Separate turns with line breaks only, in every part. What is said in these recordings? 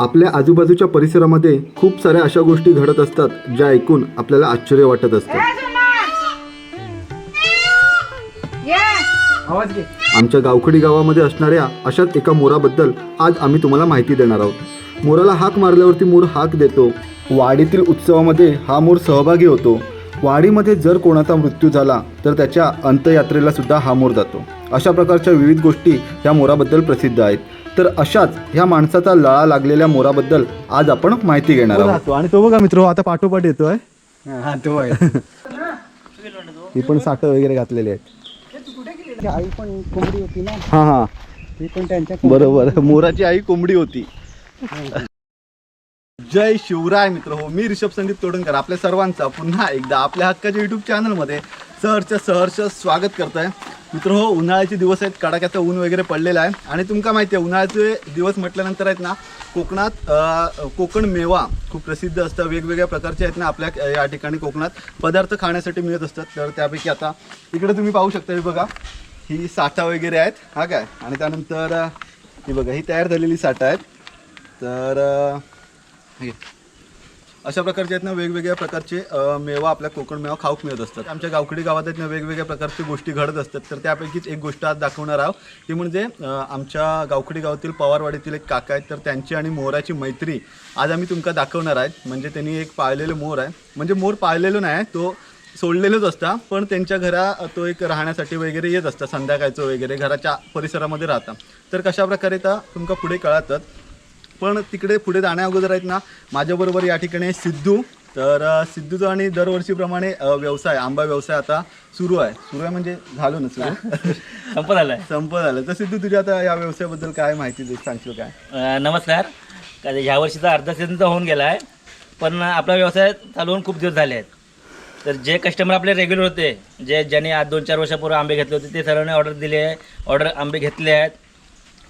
आपल्या आजूबाजूच्या परिसरामध्ये खूप साऱ्या अशा गोष्टी घडत असतात ज्या ऐकून आपल्याला आश्चर्य वाटत असतं. आमच्या गावखडी गावामध्ये असणाऱ्या अशाच एका मोराबद्दल आज आम्ही तुम्हाला माहिती देणार आहोत. मोराला हाक मारल्यावरती मोर हाक देतो. वाडीतील उत्सवामध्ये हा मोर सहभागी होतो. वाडीमध्ये जर कोणाचा मृत्यू झाला तर त्याच्या अंत्ययात्रेला सुद्धा हा मोर जातो. अशा प्रकारच्या विविध गोष्टी ह्या मोराबद्दल प्रसिद्ध आहेत. तर अशाच ह्या माणसाचा लळा लागलेल्या मोराबद्दल आज आपण माहिती घेणार आहोत. आणि तो बघा मित्र आता पाठोपाठ येतोय.
हा तो आहे.
ही पण साठ वगैरे घातलेली आहेत.
आई पण कोंबडी होती ना?
हा हा.
ती पण त्यांच्या
बरोबर. मोराची आई कोंबडी होती. जय शिवराय मित्र. हो मी रिषभ संगीत तोडणकर आपल्या सर्वांचा पुन्हा एकदा आपल्या हक्काच्या युट्यूब चॅनलमध्ये सहरच्या सहर्ष स्वागत करताय. मित्र हो उन्हाळ्याचे दिवस आहेत कडाक्याचं ऊन वगैरे पडलेलं आहे. आणि तुमका माहिती आहे उन्हाळ्याचे दिवस म्हटल्यानंतर आहेत ना कोकणात कोकण मेवा खूप प्रसिद्ध असतं. वेगवेगळ्या प्रकारचे आहेत ना आपल्या या ठिकाणी कोकणात. पदार्थ खाण्यासाठी मिळत असतात. तर त्यापैकी आता इकडे तुम्ही पाहू शकता हे बघा. ही साठा वगैरे आहेत हा काय? आणि त्यानंतर ही बघा ही तयार झालेली साठा आहेत. तर अशा प्रकारचे आहेत ना वेगवेगळ्या प्रकारचे मेवा आपल्या कोकण मेवा खाऊक मिळत असतात. आमच्या गावकडी गावात आहेत ना वेगवेगळ्या प्रकारची गोष्टी घडत असतात. तर त्यापैकीच एक गोष्ट आज दाखवणार आहोत. ती म्हणजे आमच्या गावकडी गावातील पवारवाडीतील एक काका आहेत. तर त्यांची आणि मोराची मैत्री आज आम्ही तुमका दाखवणार आहेत. म्हणजे त्यांनी एक पाळलेलं मोर आहे. म्हणजे मोर पाळलेलो नाही तो सोडलेलंच असता. पण त्यांच्या घरा तो एक राहण्यासाठी वगैरे येत असता संध्याकाळचं वगैरे घराच्या परिसरामध्ये राहता. तर कशा प्रकारे तर तुमका पुढे कळतात पण तिकडे पुढे जाण्या अगोदर आहेत ना माझ्याबरोबर या ठिकाणी सिद्धू. तर सिद्धूचा आणि दरवर्षीप्रमाणे व्यवसाय आंबा व्यवसाय आता सुरू आहे. सुरू आहे म्हणजे झालो ना सुरू?
संपत आलाय.
संपत आलं. तर सिद्धू तुझ्या आता या व्यवसायाबद्दल काय माहिती दे सांगशील काय?
नमस्कार. काय ह्या वर्षीचा अर्धा सीझन तर होऊन गेला आहे पण आपला व्यवसाय चालू होऊन खूप दिवस झाले आहेत. तर जे कस्टमर आपले रेग्युलर होते जे ज्यांनी आज दोन चार वर्षापूर्वी आंबे घेतले होते ते सर्वांनी ऑर्डर दिले आहे. ऑर्डर आंबे घेतले आहेत.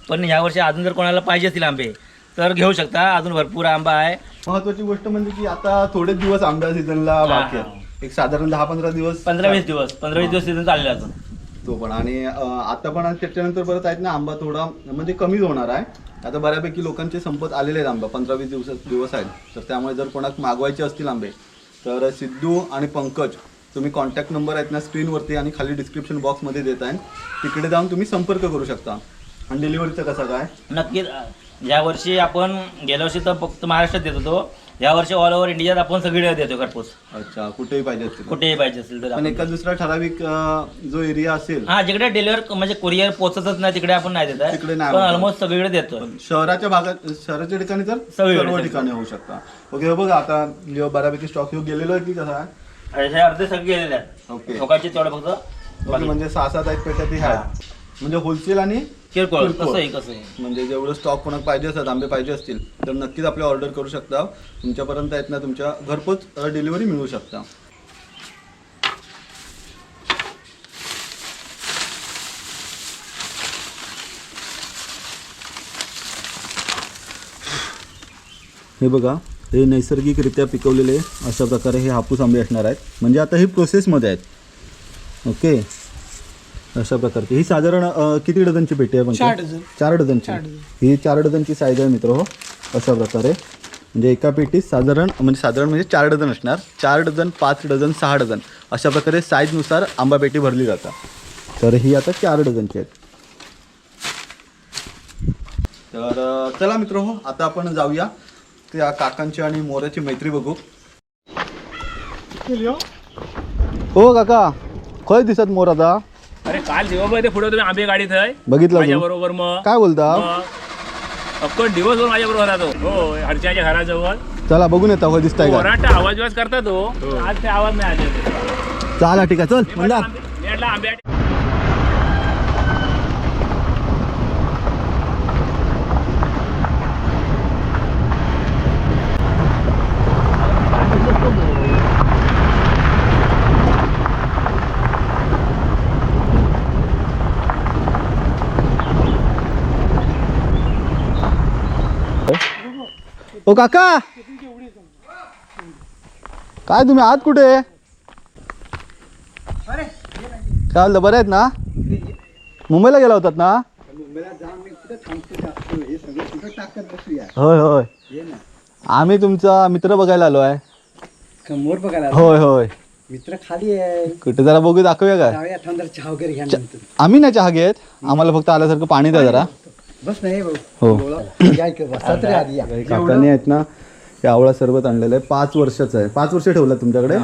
पण ह्या वर्षी अजून जर कोणाला पाहिजे असतील आंबे तर घेऊ शकता. अजून भरपूर आंबा आहे.
महत्वाची गोष्ट म्हणजे की आता थोडेच दिवस आंब्या सीझनला बाकी एक साधारण दहा पंधरा दिवस
पंधरा वीस दिवस. पंधरा वीस दिवस सीझन चालले अजून.
तो पण. आणि आता पण त्याच्यानंतर परत आहेत ना आंबा थोडा म्हणजे कमीच होणार आहे. आता बऱ्यापैकी लोकांचे संपत आलेले आहेत आंबा. पंधरा वीस दिवस दिवस आहेत. तर त्यामुळे जर कोणाक मागवायचे असतील आंबे तर सिद्धू आणि पंकज तुम्ही कॉन्टॅक्ट नंबर आहेत ना स्क्रीनवरती आणि खाली डिस्क्रिप्शन बॉक्समध्ये देत आहे तिकडे जाऊन तुम्ही संपर्क करू शकता. आणि डिलिव्हरीचं कसं काय?
नक्कीच. या वर्षी आपण गेल्या वर्षी तर फक्त महाराष्ट्रात देत होतो. या वर्षी ऑल ओव्हर इंडियात आपण सगळीकडे देतो घरपोच.
अच्छा कुठेही पाहिजे असतील
कुठेही पाहिजे असेल तर
पण
आपण-
एका दुसरा ठराविक अं, जो एरिया असेल.
हा जिकडे डिलिव्हर म्हणजे कुरिअर पोहोचतच नाही तिकडे आपण नाही देत आहे.
तिकडे नाही
पण. ऑलमोस्ट सगळीकडे देतो
शहराच्या भागात शहराच्या ठिकाणी तर
सगळीकडे,
सर्व ठिकाणी होऊ शकता. ओके हे बघा आता ह्यो बऱ्यापैकी स्टॉक ह्यो गेलेलो आहे की कसा आहे?
आणि हे अर्धे सगळे गेलेले आहेत.
ओके.
तेवढं फक्त
ओके
बाकी.
म्हणजे सहा सात आहेत पेट्या ती आहेत. म्हणजे होलसेल आणि
किरकोळ
म्हणजे जेवढं स्टॉक कोणाक पाहिजे असतात आंबे पाहिजे असतील तर नक्कीच आपले ऑर्डर करू शकता. तुमच्यापर्यंत आहेत ना तुमच्या घरपोच डिलिव्हरी मिळू शकता. हे बघा हे नैसर्गिकरित्या पिकवलेले अशा प्रकारे हे हापूस आंबे असणार आहेत. म्हणजे आता ही प्रोसेसमध्ये आहेत. ओके अशा प्रकारची. ही साधारण अ, किती डझनची पेटी आहे पण
चार डझन.
चार डझनची. ही चार डझनची साईज आहे मित्र हो. अशा प्रकारे. म्हणजे एका पेटीत साधारण म्हणजे साधारण म्हणजे चार डझन असणार. चार डझन पाच डझन सहा डझन. अशा प्रकारे साईजनुसार आंबा पेटी भरली जातात. तर ही आता चार डझनची आहेत. तर अ, चला मित्र हो आता आपण जाऊया त्या काकांची आणि मोराची मैत्री बघू. हो काका. खय दिसत मोर आता.
अरे काल दिवसभर पुढे तुम्ही आंबे गाडीत आहे.
बघितलं
माझ्या? बरोबर मग.
काय बोलता?
मग अक्कड दिवसभर माझ्या बरोबर राहतो हो हरच्याच्या घराजवळ.
चला बघून येता हो दिसताय का?
ओराटा आवाज बिवाज करता तो. आज ते आवाज नाही आले.
चला ठीक आहे चल म्हणला
मी म्हटलं आंबे
ओ काका! काय तुम्ही आहात कुठे? काय बोलता बरे आहेत ना? मुंबईला गेला होतात ना?
हे
होय होय. आम्ही तुमचा मित्र बघायला आलो आहे.
मोर बघायला.
होय होय.
मित्र खाली आहे.
कुठे जरा बघू दाखवूया काय?
चहा वगैरे
आम्ही ना चहा घेत. आम्हाला फक्त आल्यासारखं पाणी द्या जरा.
बस नाही
हो. काकाने आहेत ना हे आवळा सरबत आणलेलं आहे. पाच वर्षाचं आहे. पाच वर्ष ठेवलं तुमच्याकडे?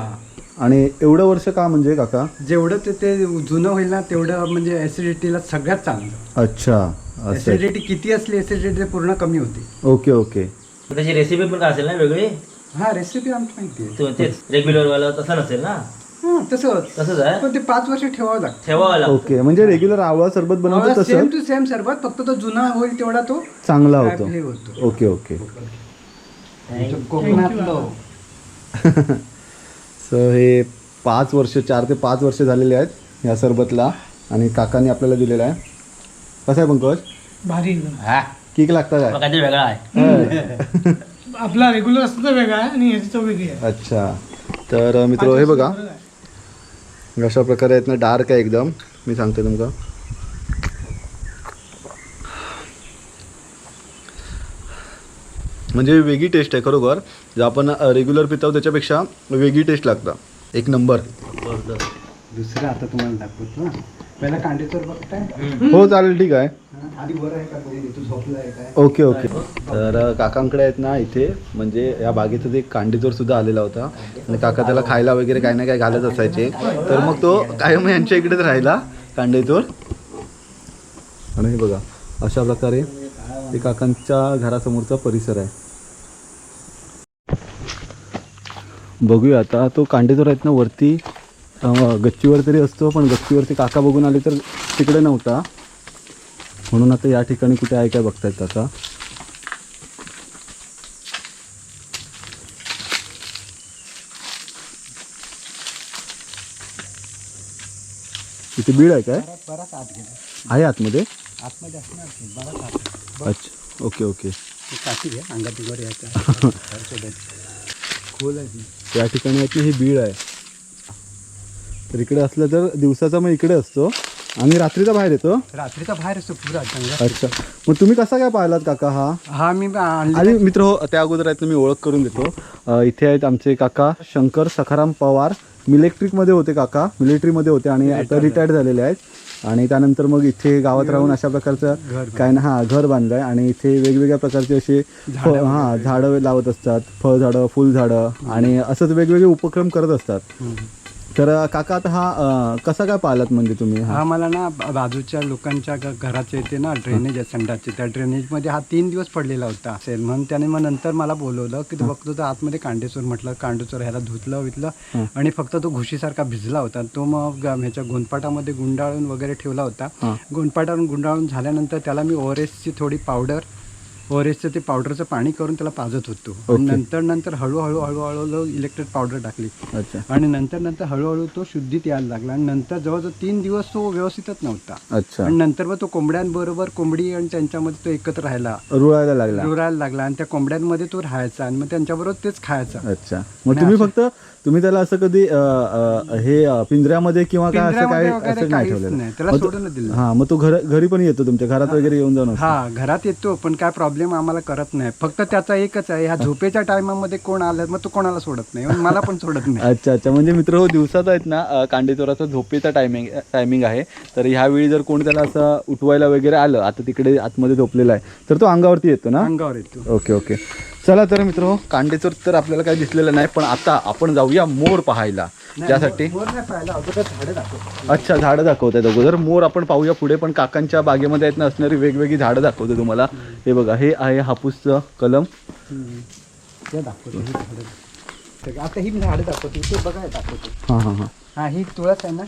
आणि एवढं वर्ष का म्हणजे काका?
जेवढं ते ते जुनं होईल ना तेवढं म्हणजे ऍसिडिटीला सगळ्यात चांगलं.
अच्छा असं आहे.
ऍसिडिटी किती असली ऍसिडिटी पूर्ण कमी होते.
Okay okay.
त्याची रेसिपी पण काय असेल ना वेगळी?
हा रेसिपी आमची माहिती आहे.
तो तेच रेग्युलर वाला तसं नसेल ना?
हा तसंच
तसंच आहे?
पण ते पाच वर्ष ठेवावं लागतं.
ठेवावं लागतं.
ओके म्हणजे रेग्युलर आवळा सरबत बनवतो
सेम टू सेम सरबत फक्त तो जुना होईल तेवढा तो
चांगला
हे
होतो.
होतो.
Okay okay.
कोकणातलं.
सो हे पाच वर्ष चार ते पाच वर्ष झालेले आहेत या सरबतला आणि काकांनी आपल्याला दिलेला आहे. कसं आहे पंकज?
भारी. एकदम
हा.
किक लागतं काय?
काहीतरी वेगळा आहे.
आपला रेग्युलर असतो तर वेगळा आहे आणि ह्याची चव वेगळी आहे.
अच्छा. तर मित्र हे बघा. म्हणजे अशा प्रकारे आहेत ना डार्क आहे एकदम. मी सांगते तुमका म्हणजे वेगळी टेस्ट आहे खरोखर. जे आपण रेग्युलर पितो त्याच्यापेक्षा वेगळी टेस्ट लागतं. एक नंबर
दुसरं आता तुम्हाला दाखवतो. पहिला कांडेचोर बघताय?
हो चालेल ठीक आहे.
आधी बरं आहे का बघू, तू झोपला आहे काय?
Okay okay. तर काकांकडे आहेत ना इथे म्हणजे या बागेतच एक कांडीचोर सुद्धा आलेला होता. आणि काका त्याला खायला वगैरे काही ना काही घालत असायचे. तर मग तो कायम यांच्या इकडेच राहिला कांडेचोर आणि हे बघा अशा प्रकारे ते काकांच्या घरासमोरचा परिसर आहे. बघूया आता तो कांडेचोर आहेत ना वरती गच्चीवर तरी असतो पण गच्चीवरती काका बघून आले तर तिकडे नव्हता. म्हणून आता या ठिकाणी कुठे आहे काय बघतायत काका? इथे बीड आहे काय?
आत
आहे आतमध्ये?
की, आत?
अच्छा ओके ओके.
खोल आहे.
या ठिकाणी आहेत ना हे बीड आहे? तर इकडे असलं तर दिवसाचा मग इकडे असतो. आणि रात्रीचा बाहेर येतो.
रात्रीचा बाहेर असतो पुरा
अच्छा. मग तुम्ही कसा काय पाहिलात काका हा?
हा मी आणले.
आणि मित्र हो त्या अगोदर आहेत ना मी ओळख करून देतो. अ, इथे आहेत आमचे काका शंकर सखाराम पवार. मिलेक्ट्रिकमध्ये होते काका. मिलिटरीमध्ये होते आणि आता रिटायर्ड झालेले आहेत. आणि त्यानंतर मग इथे गावात राहून अशा प्रकारचं काय ना हा घर बांधलं आहे आणि इथे वेगवेगळ्या प्रकारचे असे हा झाडं लावत असतात. फळझाडं फुलझाडं. आणि असंच वेगवेगळे उपक्रम करत असतात. तर काका आता हा अ, कसा काय पाहिलात म्हणजे तुम्ही हा?
हा मला ना बा- बाजूच्या लोकांच्या घ- घराच्या इथे ना ड्रेनेज आहे संडासचे त्या ड्रेनेजमध्ये हा तीन दिवस पडलेला होता. असेल. म्हणून त्याने मग नंतर मला बोलवलं की तू बघतो तर आतमध्ये कांडेचोर म्हटलं कांडेचोर ह्याला धुतलं वितलं आणि फक्त तो घुशीसारखा भिजला होता. तो मग ग- ह्याच्या गोंदपाटामध्ये गुंडाळून वगैरे ठेवला होता.
हा.
गोंदपाटावरून गुंडाळून झाल्यानंतर त्याला मी ओरेसची थोडी पावडर ओरेसचं ते पावडरचं पाणी करून त्याला पाजत होतो. नंतर नंतर हळूहळू हळूहळू इलेक्ट्रिक पावडर टाकली. आणि नंतर नंतर हळूहळू तो शुद्धीत यायला लागला. आणि नंतर जवळजवळ तीन दिवस तो व्यवस्थितच नव्हता.
अच्छा.
आणि नंतर मग तो कोंबड्यांबरोबर कोंबडी आणि त्यांच्यामध्ये तो एकत्र राहायला
रुळायला लागला.
रुरायला लागला. आणि त्या कोंबड्यांमध्ये तो राहायचा आणि मग त्यांच्याबरोबर तेच खायचा.
अच्छा. मग तुम्ही फक्त तुम्ही त्याला असं कधी अ, अ, हे अ, पिंजऱ्यामध्ये किंवा काय असं काय
पिंजऱ्यामध्ये वगैरे
असं नाही
काहीच नाही. त्याला दिलं.
हा मग तो घर घरी पण येतो तुमच्या घरात वगैरे येऊन जाऊन?
हा घरात येतो पण काय प्रॉब्लेम आम्हाला करत नाही. फक्त त्याचा एकच आहे ह्या झोपेच्या टायमामध्ये कोण आलं मग तो कोणाला सोडत नाही. मला पण सोडत नाही.
अच्छा अच्छा. म्हणजे मित्र हो दिवसात आहेत ना अ, कांडेचोराचा झोपेचा टायमिंग टायमिंग आहे. तर ह्यावेळी जर कोणी त्याला असं उठवायला वगैरे आलं आता तिकडे आतमध्ये झोपलेला आहे तर तो अंगावरती येतो ना?
अंगावर येतो.
Okay okay. चला तर मित्र कांडेचोर तर आपल्याला काही दिसलेलं नाही पण आता आपण जाऊया मोर पाहायला. त्यासाठी अच्छा झाडं दाखवत. आहेत अगोदर. मोर आपण पाहूया पुढे पण काकांच्या बागेमध्ये आहेत ना असणारी वेगवेगळी झाडं दाखवतो तुम्हाला. हे बघा हे आहे हापूसचं कलम.
ही झाडं दाखवतो. आता ही मी झाडं दाखवतो ते बघा दाखवतो.
हां हां हां.
हा ही तुळस आहे ना?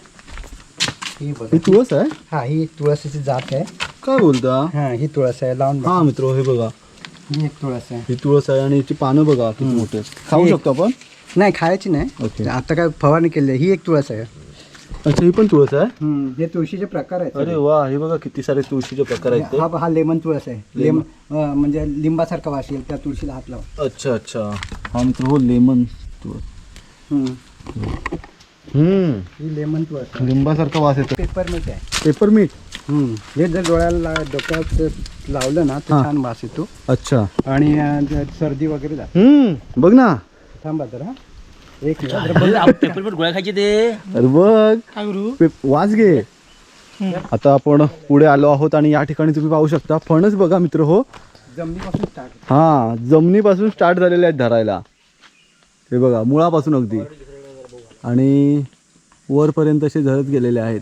ही बघा.
ही तुळस आहे?
हा ही तुळशीची जात आहे.
काय बोलता?
हा ही तुळस आहे लावून.
हा मित्र हे बघा.
ही एक तुळस आहे.
ही तुळस आहे आणि याची पानं बघा किती मोठे आहेत. खाऊ शकतो आपण.
नाही खायची. नाही. आता काय फवारणी केली आहे. ही एक तुळस आहे.
अच्छा ही पण तुळस आहे?
हम्म, हे तुळशीचे प्रकार आहेत
अरे वा हे बघा किती सारे तुळशीचे प्रकार आहेत ते.
हा हा लेमन तुळस आहे. लेमन. अं, म्हणजे लिंबासारखा वास येईल त्या तुळशीला हात लाव
अच्छा अच्छा. हा मित्र हो लेमन तुळस. हम्म.
ही लेमन तुळस
लिंबासारखा वास येतो.
पेपर मीठ आहे.
पेपर मीठ.
हे जर डोळ्याला डोक्यात लावलं ना तर
हा.
छान वास येतो.
अच्छा.
आणि अं, सर्दी वगैरे जाते
हम्म बघ ना.
थांबा तर हा. एक मिनिट.
पेपर गोळ्या खायचे ते.
अरे बघ.
काय करू
पे- वास घे. आता आपण पुढे आलो आहोत आणि या ठिकाणी तुम्ही पाहू शकता फणस बघा मित्र हो.
जमिनीपासून स्टार्ट
हा जमिनीपासून स्टार्ट झालेले आहेत धरायला. हे बघा मुळापासून अगदी. आणि वरपर्यंत असे झरत गेलेले आहेत.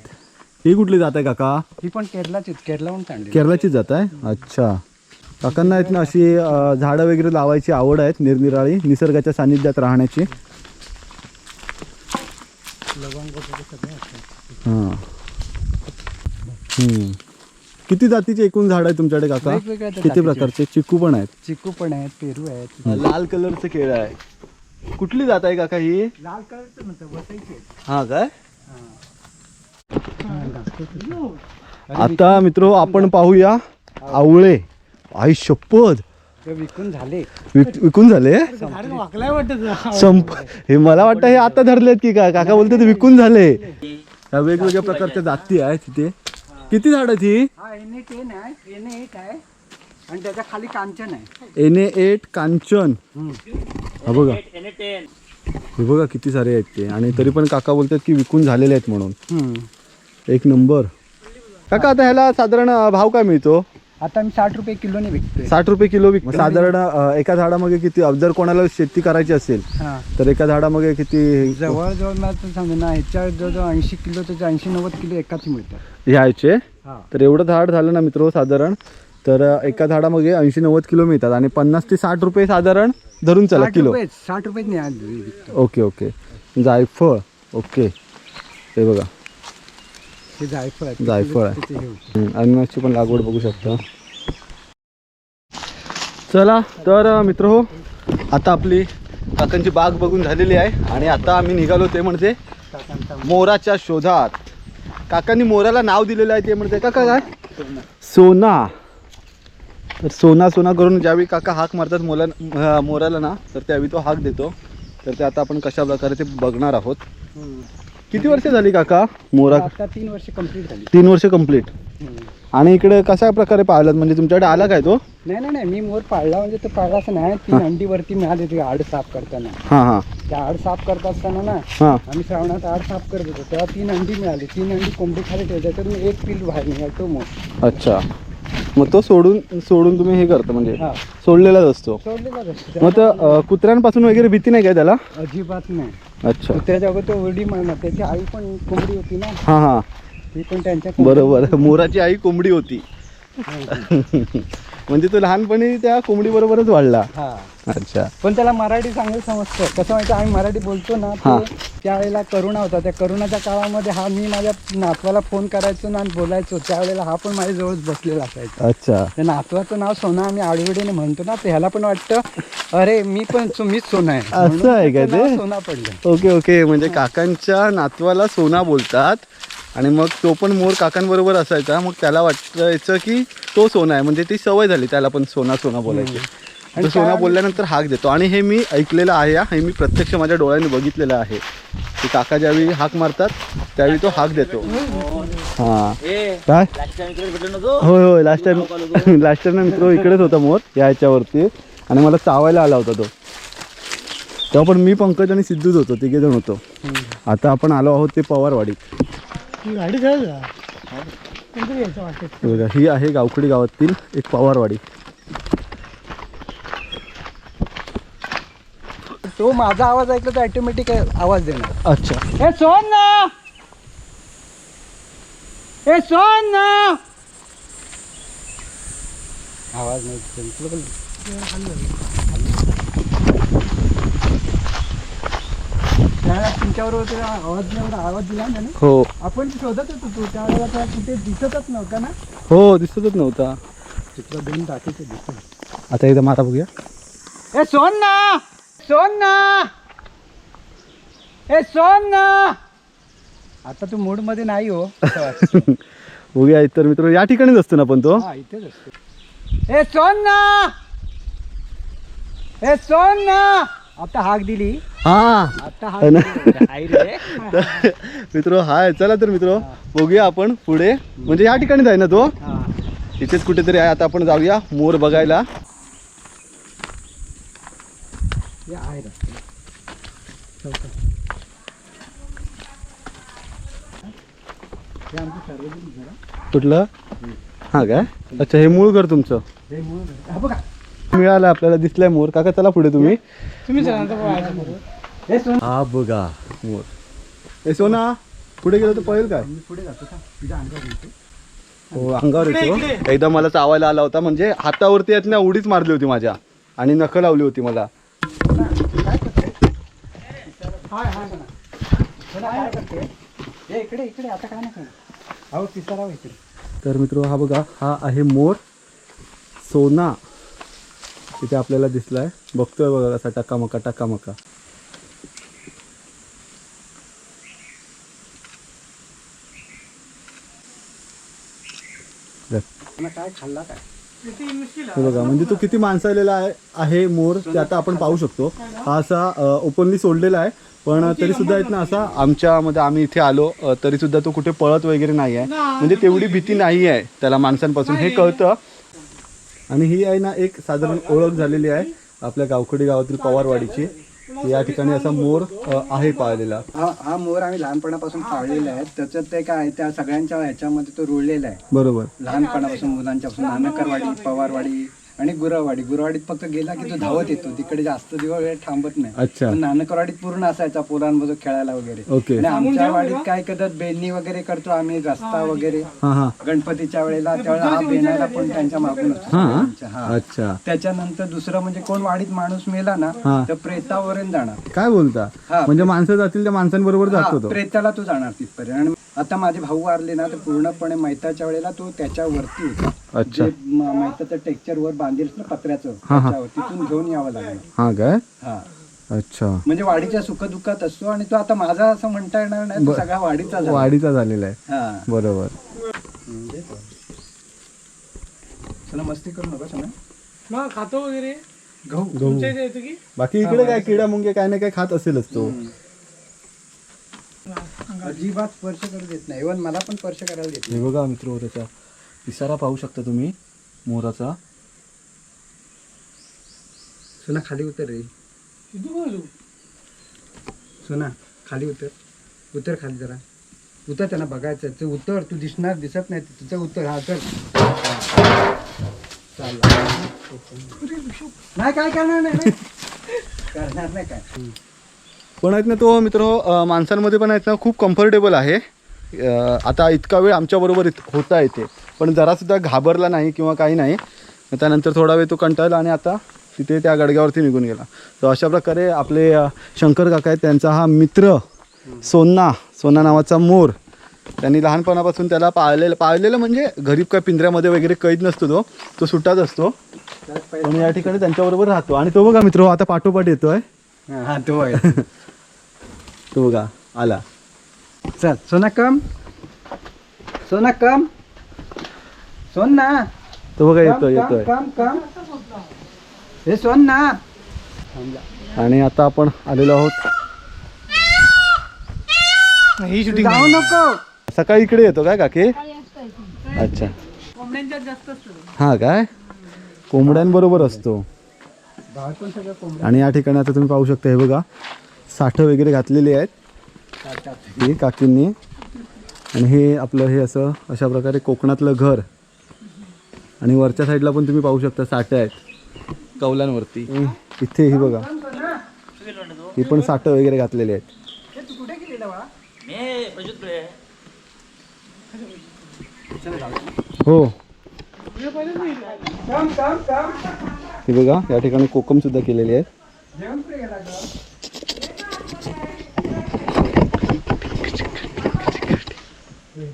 ही कुठली जात आहे काका?
ही पण केरलाचीच केरलाहून सांगली
केरळाचीच जात आहे? अच्छा. काकांना आहेत ना अशी अं, झाडं वगैरे लावायची आवड आहेत निरनिराळी निसर्गाच्या सानिध्यात राहण्याची. हां. हम्म. किती जातीचे एकूण झाड आहे तुमच्याकडे काका?
वेगवेगळ्या
किती
जातीचे.
प्रकारचे? चिकू पण आहेत.
चिकू पण आहेत पेरू आहेत.
लाल कलरचं केळ आहे कुठली जात आहे काका ही?
लाल कलरचं म्हणतं बसायचे
हा काय आता मित्र आपण पाहूया आवळे. आई शपथ.
ते विकून झाले.
विक- विकून झाले? संप हे मला वाटतं हे आता धरलेत की काय काका बोलते ते विकून झाले. वेगवेगळ्या प्रकारच्या जाती आहेत तिथे. किती झाड ही?
हा एन ए टेन आहे एन एट आहे आणि त्याच्याखाली कांचन आहे.
N eight Kanchan. हा बघा. हे बघा किती सारे आहेत ते. आणि तरी पण काका बोलतात की विकून झालेले आहेत म्हणून. एक नंबर. काका आता ह्याला साधारण भाव काय मिळतो?
आता मी साठ रुपये किलोने विकतोय.
साठ रुपये किलो विक साधारण अं, एका झाडामागे किती जर कोणाला शेती करायची असेल
हा.
तर एका झाडामागे किती
जवळजवळ मला तर सांगू ना ह्याच्या जवळजवळ ऐंशी किलो तर ऐंशी नव्वद किलो एकाच मिळतात.
ह्याचे?
हा.
तर एवढं झाड झालं ना मित्र साधारण तर अं, एका झाडामागे ऐंशी नव्वद किलो मिळतात आणि पन्नास ते साठ रुपये साधारण धरून चला
साठ
किलो.
रुपये साठ रुपये नाही आज विकतो.
Okay okay. जायफळ. ओके. हे बघा.
हे जायफळ आहे.
जायफळ
हे
पण लागवड बघू शकता. चला तर मित्र हो आता आपली काकांची बाग बघून झालेली आहे आणि आता आम्ही निघालो ते म्हणजे मोराच्या शोधात. काकांनी मोराला नाव दिलेलं आहे ते म्हणजे काका काय? सोना. तर सोना सोना करून ज्यावेळी काका हाक मारतात मोला मोराला ना तर त्यावेळी तो हाक देतो. तर ते आता आपण कशा प्रकारे ते बघणार आहोत. किती वर्ष झाली काका मोरा?
आता तीन वर्ष कंप्लीट झाली.
तीन वर्ष कंप्लीट. आणि इकडे कशा प्रकारे पाहिलात म्हणजे तुमच्याकडे आला काय तो?
नाही नाही नाही मी मोर पाळला म्हणजे तो पाळला असं नाही. ती अंडीवरती मिळाली ती आड साफ करताना.
हां हां.
त्या आड साफ करत असताना ना
हां.
आम्ही श्रावणात आड साफ करत होतो. तेव्हा तीन अंडी मिळाली. तीन अंडी कोंबडी खाली ठेवली त्याच्यातून एक पिल बाहेर निघाला तो मोर.
अच्छा. मग तो सोडून सोडून तुम्ही हे करता म्हणजे
हा.
सोडलेलाच असतो.
सोडलेलाच असतो.
मग तर कुत्र्यांपासून वगैरे भीती नाही काय त्याला?
अजिबात नाही.
अच्छा.
कुत्र्याच्या अगोदर तो उडी मारणार. त्याची आई पण कोंबडी होती ना?
हां हां.
ती पण त्यांच्या
बरोबर. मोराची आई कोंबडी होती. म्हणजे तो लहानपणी त्या कोंबडी बरोबरच वाढला.
हा.
अच्छा.
पण त्याला मराठी चांगलं समजतं. कसं माहिती आम्ही मराठी बोलतो ना
हा.
ते त्यावेळेला करुणा होता. त्या करुणाच्या काळामध्ये हा मी माझ्या नातवाला फोन करायचो ना आणि बोलायचो. त्यावेळेला हा पण माझ्याजवळच बसलेला असायचा.
अच्छा.
त्या नातवाचं नाव सोना आम्ही आडवडीने म्हणतो ना तर ह्याला पण वाटतं अरे मी पण सो- मीच सोना आहे.
असं
म्हणून
आहे का
त्याचं
ते?
नाव सोना पडलं.
Okay okay. म्हणजे काकांच्या नातवाला सोना बोलतात. आणि मग तो पण मोर काकांबरोबर असायचा. मग त्याला वाटायचं की तो सोना आहे. म्हणजे ती सवय झाली त्याला पण सोना सोना बोलायची.
आणि
तो सोना बोलल्यानंतर हाक देतो. आणि हे मी ऐकलेलं आहे हा. हे मी प्रत्यक्ष माझ्या डोळ्याने बघितलेलं आहे. की काका ज्यावेळी हाक मारतात त्यावेळी तो हाक देतो. हां.
ए
काय?
लास्ट टाइम इकडे भेटलो नव्हतो?
होय होय. लास्ट टाइम लास्ट टाइम मित्र इकडेच होता मोर या ह्याच्यावरती. आणि मला चावायला आला होता तो. तेव्हा पण मी पंकज आणि सिद्धूच होतो तिघे जण होतो आता आपण आलो आहोत ते पवारवाडीत
ही गाडी खेळ कोणतरी यायचं वाटत
हे बघा ही आहे गावखडी गावातील एक पवारवाडी.
तो माझा आवाज ऐकला तर ऑटोमॅटिक आवाज देणार.
अच्छा.
ए सोन ना. ए सोन ना. आवाज नाही येत. तुला पण- तुमच्याबरोबर त्याला आवाज एवढा आवाज दिला ना त्याने.
हो.
आपण शोधत होतो तो त्यावेळेला त्या कुठे दिसतच नव्हता ना.
हो दिसतच नव्हता.
तिथलं दोन दाटीचं दिसत
आता एकदा मारा बघूया.
ए सोन ना! सोन ना! ए सोन ना! आता तू मूडमध्ये नाही हो असं वाटतं.
बघूया तर मित्र. या ठिकाणीच असतो ना पण तो.
हा इथेच असतो. ए सोन ना! ए सोन ना! आता हाक दिली.
हा. ना? मित्र हाय. चला तर मित्र बघूया आपण पुढे. म्हणजे या ठिकाणीच आहे ना तो?
हा.
इथेच कुठेतरी आहे. आता आपण जाऊया मोर बघायला.
रस्ता. हे
हा काय? अच्छा हे मूळ घर तुमचं.
हे मूळ बघा.
मिळालं आपल्याला दिसलंय मोर. काका चला पुढे तुम्ही.
तुम्ही चला आता बघा.
हे सोन
हा बघा मोर. हे सोना पुढे गेलो तर पळेल काय?
मी पुढे जातो का? तुझ्या अंगावर येतो.
हो अंगावर येतो. एकदा मला चावायला आला होता म्हणजे हातावरती येत ना उडीच मारली होती माझ्या आणि नख लावली होती मला.
हे इकडे इकडे आता काय नाही करणार अहो तिसरा इकडे.
तर मित्र हा बघा हा आहे मोर. सोना. इथे आपल्याला दिसलाय. बघतोय बघा असा टकामका टकामका.
सोना काय खाल्ला काय
बघा म्हणजे तो किती माणसालेला आहे आहे मोर ते आता आपण पाहू शकतो. हा असा ओपनली सोडलेला आहे. पण तरी सुद्धा आहेत ना असा आमच्यामध्ये आम्ही इथे आलो तरी सुद्धा तो कुठे पळत वगैरे नाही आहे म्हणजे तेवढी भीती नाही आहे त्याला माणसांपासून. हे कळतं आणि ही आहे ना एक साधारण ओळख झालेली आहे आपल्या गावखडी गावातील पवारवाडीची. या ठिकाणी असा मोर आहे पाळलेला.
हा हा मोर आम्ही लहानपणापासून पाळलेला आहे. त्याच्यात ते काय त्या सगळ्यांच्या ह्याच्यामध्ये तो रुळलेला आहे.
बरोबर.
लहानपणापासून मुलांच्यापासून नानकरवाडी पवारवाडी आणि गुरावाडी. गुरावाडीत फक्त गेला की तो धावत येतो. तिकडे जास्त दिवस वेळ थांबत नाही.
अच्छा.
पण नानकरवाडीत पूर्ण असायचा पोरांबरोबर खेळायला वगैरे.
ओके.
आणि आमच्या वाडीत काय करतात? बेडणी वगैरे करतो आम्ही रस्ता वगैरे.
हा हा.
गणपतीच्या वेळेला त्यावेळेला हा बेनायला पण त्यांच्या मागून असतो
हा?
हा.
अच्छा.
त्याच्यानंतर दुसरं म्हणजे कोण वाडीत माणूस मेला ना
हा.
तर प्रेतावरून जाणार.
काय बोलता?
हा.
म्हणजे माणसं जातील त्या माणसांबरोबर जातो तो.
प्रेताला तू जाणार तिथपर्यंत. आणि आता माझे भाऊ वारले ना तर पूर्णपणे मैताच्या वेळेला तो त्याच्यावरती होता.
अच्छा.
जे म- मैताचं टेक्चर वर बांधेल ना पत्र्याचं
हा, हा.
त्याच्यावर तिथून घेऊन यावं लागलं.
हा काय?
हा.
अच्छा.
म्हणजे वाडीच्या सुखदुःखात असतो आणि तो आता माझा असं म्हणता येणार नाही तो सगळा वाडीचा झाला.
वाढीचा झालेला आहे.
हा.
बरोबर.
चला मस्ती करू नका ना
मग खातो वगैरे?
गहू.
तुमच्या इथे येतो की?
बाकी इकडे काय किडा मुंगे काय ना काय खात असेलच तो.
अजिबात स्पर्श करू देत नाही. इव्हन मला पण स्पर्श करायला देत नाही.
हे बघा मित्र त्याचा पिसारा पाहू शकता तुम्ही मोराचा.
सुना खाली उतर रे. सुना खाली उतर. उतर खाली जरा. उतर त्यांना बघायचं आहे. तू उतर तू दिसणार दिसत नाही तुझं उतर. हा उतर. चालेल. नाही काय करणार नाही नाही. करणार नाही काय?
पण आहेत ना तो मित्र माणसांमध्ये पण आहेत ना खूप कम्फर्टेबल आहे. आता इतका वेळ आमच्याबरोबर इत- होता येते पण जरासुद्धा घाबरला नाही किंवा काही नाही. त्यानंतर थोडा वेळ तो कंटाळला आणि आता तिथे त्या गडग्यावरती निघून गेला. तर अशा प्रकारे आपले शंकर काका आहेत त्यांचा हा मित्र सोन्ना सोना नावाचा मोर त्यांनी लहानपणापासून त्याला पाळलेलं पाळलेलं म्हणजे घरी काय पिंजऱ्यामध्ये वगैरे कैद नसतो तो. तो सुट्टाच असतो. पण या ठिकाणी त्यांच्याबरोबर राहतो. आणि तो बघा मित्र आता पाठोपाठ येतोय.
हा तो आहे.
तो बघा आला.
चल सोना कम. सोना कम. सोन. ना
तो बघा येतोय
कम,
येतोय.
कम कम. हे सोन. ना
आणि आता आपण आलेलो आहोत.
ही शूटिंग
जाऊ नको.
सकाळी इकडे येतो काय काकी? अच्छा. हा काय? कोंबड्यांबरोबर असतो. आणि या ठिकाणी आता तुम्ही पाहू शकता हे बघा. साठं वगैरे घातलेली आहेत. ही काकींनी. आणि हे आपलं हे असं अशा प्रकारे कोकणातलं घर. आणि वरच्या साईडला पण तुम्ही पाहू शकता साठे आहेत. कौलांवरती. इथे ही बघा. ही पण साठं वगैरे घातलेली आहेत.
हे.
बघा या ठिकाणी कोकम सुद्धा केलेली आहे
जेवण कुठे गेला ग
ते हळू आंबोली झाले ना. हा, इथं बघ.
कम कम कम नाही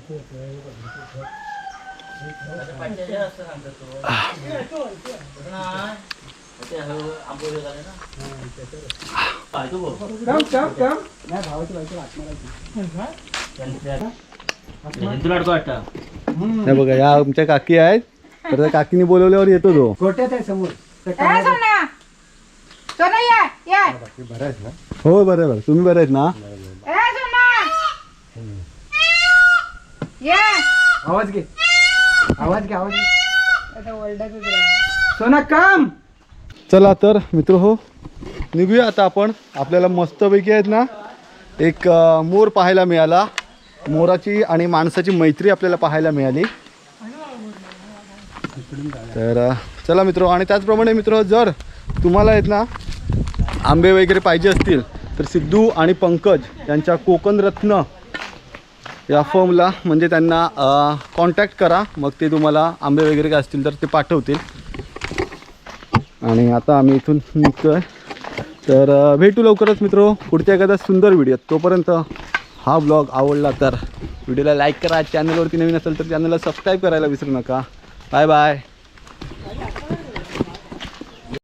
हे बघा या आमच्या काकी आहेत. तर त्या काकीने बोलवल्यावर येतो तो.
गोट्यात आहे समोर. त्या
ए
कमरेत-
सोना सोना या या.
बरं
हो बरं बरं तुम्ही बरं आहेत ना
ए सोना या.
आवाज घे. आवाज घे आवाज घे. सोना काम.
चला तर मित्र हो निघूया आता आपण. आपल्याला मस्तपैकी आहेत ना एक अ, मोर पाहायला मिळाला. मोराची आणि माणसाची मैत्री आपल्याला पाहायला मिळाली. तर अ, चला मित्र आणि त्याचप्रमाणे मित्र जर तुम्हाला आहेत ना आंबे वगैरे पाहिजे असतील तर सिद्धू आणि पंकज यांच्या कोकण रत्न या फॉर्मला म्हणजे त्यांना कॉन्टॅक्ट करा. मग ते तुम्हाला आंबे वगैरे काय असतील तर ते पाठवतील. आणि आता आम्ही इथून निघतोय. तर भेटू लवकरच मित्र. पुढच्या एखाद्या सुंदर व्हिडिओ तोपर्यंत हा ब्लॉग आवडला तर व्हिडिओला लाईक करा. चॅनलवरती नवीन असेल तर चॅनलला सबस्क्राईब करायला विसरू नका. Bye bye